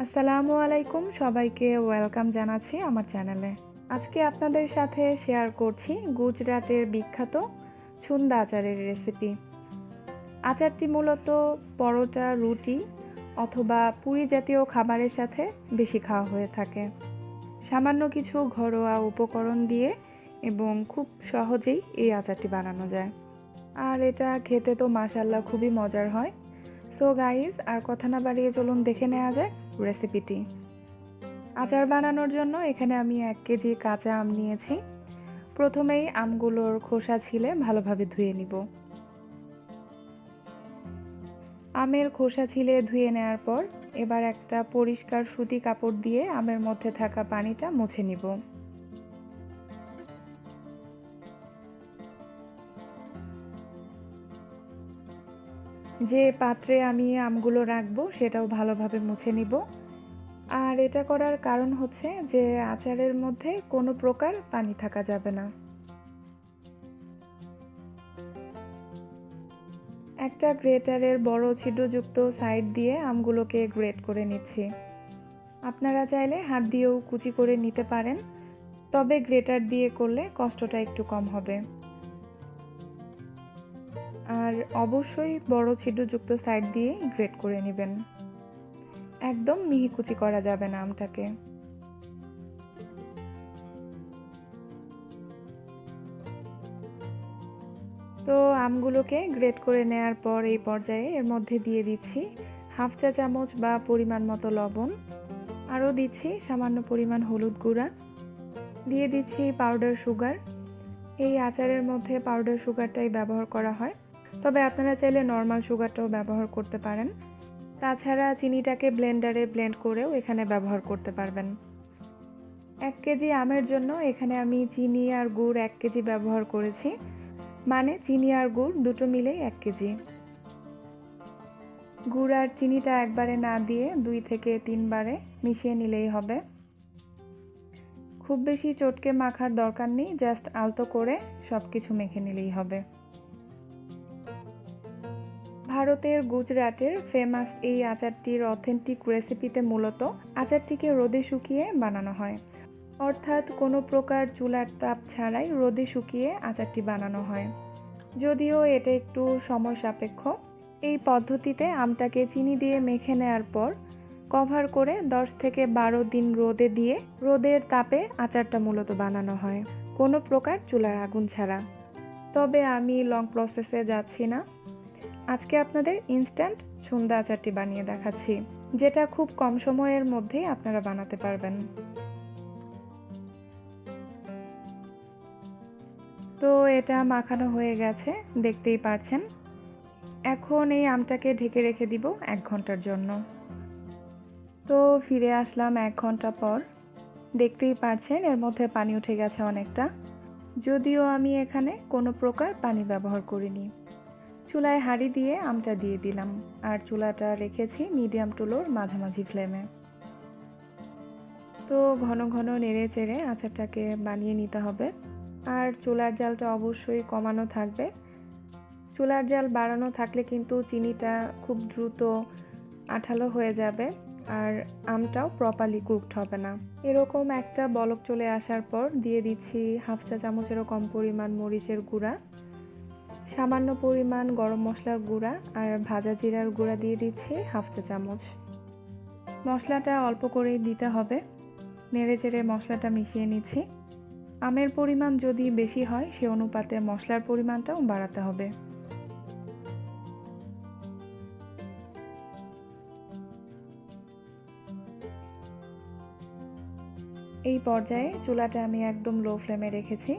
আসসালামু আলাইকুম সবাইকে, ওয়েলকাম জানাচ্ছি আমার চ্যানেলে। আজকে আপনাদের সাথে শেয়ার করছি গুজরাটের বিখ্যাত ছুন্দা আচারের রেসিপি। আচারটি মূলত পরোটা, রুটি অথবা পুরি জাতীয় খাবারের সাথে বেশি খাওয়া হয়ে থাকে। সামান্য কিছু ঘরোয়া উপকরণ দিয়ে এবং খুব সহজেই এই আচারটি বানানো যায়। আর এটা খেতে তো মাসাল্লাহ খুবই মজার হয়। সো গাইজ আর কথা না বাড়িয়ে চলুন দেখে নেওয়া যাক রেসিপিটি আচার বানানোর জন্য এখানে আমি এক কেজি কাঁচা আম নিয়েছি। প্রথমেই আমগুলোর খোসা ছিলে ভালোভাবে ধুয়ে নিব। আমের খোসা ছিলে ধুয়ে নেওয়ার পর এবার একটা পরিষ্কার সুতি কাপড় দিয়ে আমের মধ্যে থাকা পানিটা মুছে নিব। যে পাত্রে আমি আমগুলো রাখব সেটাও ভালোভাবে মুছে নিব। আর এটা করার কারণ হচ্ছে যে আচারের মধ্যে কোনো প্রকার পানি থাকা যাবে না। একটা গ্রেটারের বড় ছিদ্রযুক্ত সাইড দিয়ে আমগুলোকে গ্রেট করে নিচ্ছি। আপনারা চাইলে হাত দিয়েও কুচি করে নিতে পারেন, তবে গ্রেটার দিয়ে করলে কষ্টটা একটু কম হবে। আর অবশ্যই বড় ছিদ্রযুক্ত সাইড দিয়ে গ্রেট করে নেবেন। একদম মিহি কুচি করা যাবে না আমটাকে। তো আমগুলোকে গ্রেট করে নেয়ার পর এই পর্যায়ে এর মধ্যে দিয়ে দিচ্ছি হাফ চা চামচ বা পরিমাণ মতো লবণ, আরও দিচ্ছি সামান্য পরিমাণ হলুদ গুঁড়া, দিয়ে দিচ্ছি পাউডার সুগার এই আচারের মধ্যে পাউডার সুগারটাই ব্যবহার করা হয়। তবে আপনারা চাইলে নর্মাল সুগারটাও ব্যবহার করতে পারেন। তাছাড়া চিনিটাকে ব্লেন্ডারে ব্লেন্ড করেও এখানে ব্যবহার করতে পারবেন। এক কেজি আমের জন্য এখানে আমি চিনি আর গুড় এক কেজি ব্যবহার করেছি। মানে চিনি আর গুড় দুটো মিলেই এক কেজি। গুড় আর চিনিটা একবারে না দিয়ে দুই থেকে তিনবারে মিশিয়ে নিলেই হবে। খুব বেশি চটকে মাখার দরকার নেই, জাস্ট আলতো করে সব কিছু মেখে নিলেই হবে। ভারতের গুজরাটের ফেমাস এই আচারটির অথেন্টিক রেসিপিতে মূলত আচারটিকে রোদে শুকিয়ে বানানো হয়। অর্থাৎ কোনো প্রকার চুলার তাপ ছাড়াই রোদে শুকিয়ে আচারটি বানানো হয়। যদিও এটা একটু সময় সাপেক্ষ, এই পদ্ধতিতে আমটাকে চিনি দিয়ে মেখে নেওয়ার পর কভার করে 10 থেকে বারো দিন রোদে দিয়ে রোদের তাপে আচারটা মূলত বানানো হয়, কোনো প্রকার চুলার আগুন ছাড়া। তবে আমি লং প্রসেসে যাচ্ছি না। আজকে আপনাদের ইনস্ট্যান্ট সুন্দা আচারটি বানিয়ে দেখাচ্ছি, যেটা খুব কম সময়ের মধ্যেই আপনারা বানাতে পারবেন। তো এটা মাখানো হয়ে গেছে, দেখতেই পারছেন। এখন এই আমটাকে ঢেকে রেখে দিব এক ঘণ্টার জন্য। তো ফিরে আসলাম এক ঘণ্টা পর। দেখতেই পারছেন, এর মধ্যে পানি উঠে গেছে অনেকটা। যদিও আমি এখানে কোনো প্রকার পানি ব্যবহার করিনি। চুলায় হাঁড়ি দিয়ে আমটা দিয়ে দিলাম আর চুলাটা রেখেছি মিডিয়াম টুলোর মাঝামাঝি ফ্লেমে। তো ঘন ঘন নেড়ে চেড়ে আচারটাকে বানিয়ে নিতে হবে। আর চুলার জালটা অবশ্যই কমানো থাকবে। চুলার জাল বাড়ানো থাকলে কিন্তু চিনিটা খুব দ্রুত আঠালো হয়ে যাবে আর আমটাও প্রপারলি কুকড হবে না। এরকম একটা বলক চলে আসার পর দিয়ে দিচ্ছি হাফ চা চামচেরও কম পরিমাণ মরিচের গুঁড়া। সামান্য পরিমাণ গরম মশলার গুঁড়া আর ভাজা জিরার গুঁড়া দিয়ে দিচ্ছি হাফ চা চামচ। মশলাটা অল্প করেই দিতে হবে। নেড়ে চেড়ে মশলাটা মিশিয়ে নিচ্ছি। আমের পরিমাণ যদি বেশি হয়, সে অনুপাতে মশলার পরিমাণটাও বাড়াতে হবে। এই পর্যায়ে চুলাটা আমি একদম লো ফ্লেমে রেখেছি।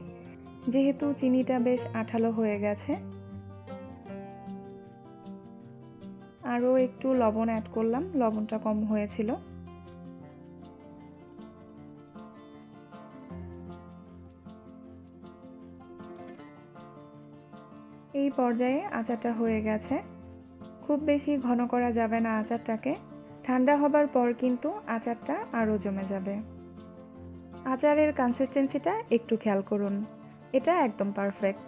যেহেতু চিনিটা বেশ আঠালো হয়ে গেছে। আরও একটু লবণ অ্যাড করলাম, লবণটা কম হয়েছিল। এই পর্যায়ে আচারটা হয়ে গেছে। খুব বেশি ঘন করা যাবে না আচারটাকে। ঠান্ডা হবার পর কিন্তু আচারটা আরও জমে যাবে। আচারের কনসিস্টেন্সিটা একটু খেয়াল করুন। এটা একদম পারফেক্ট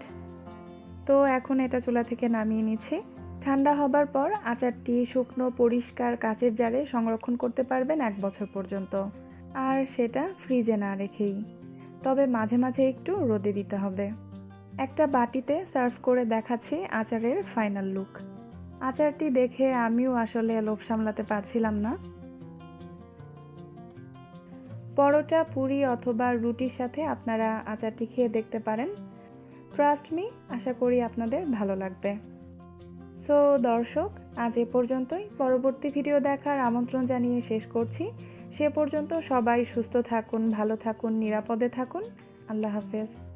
তো এখন এটা চুলা থেকে নামিয়ে নিচ্ছি। ঠান্ডা হবার পর আচারটি শুকনো, পরিষ্কার কাচের জারে সংরক্ষণ করতে পারবেন এক বছর পর্যন্ত। আর সেটা ফ্রিজে না রেখেই। তবে মাঝে মাঝে একটু রোদে দিতে হবে। একটা বাটিতে সার্ভ করে দেখাচ্ছি আচারের ফাইনাল লুক আচারটি দেখে আমিও আসলে লোভ সামলাতে পারছিলাম না। পরোটা, পুরি অথবা রুটির সাথে আপনারা আচারটি খেয়ে দেখতে পারেন। ট্রাস্ট মি আশা করি আপনাদের ভালো লাগবে। সো দর্শক, আজ এ পর্যন্তই। পরবর্তী ভিডিও দেখার আমন্ত্রণ জানিয়ে শেষ করছি। সে পর্যন্ত সবাই সুস্থ থাকুন, ভালো থাকুন, নিরাপদে থাকুন। আল্লাহ হাফেজ।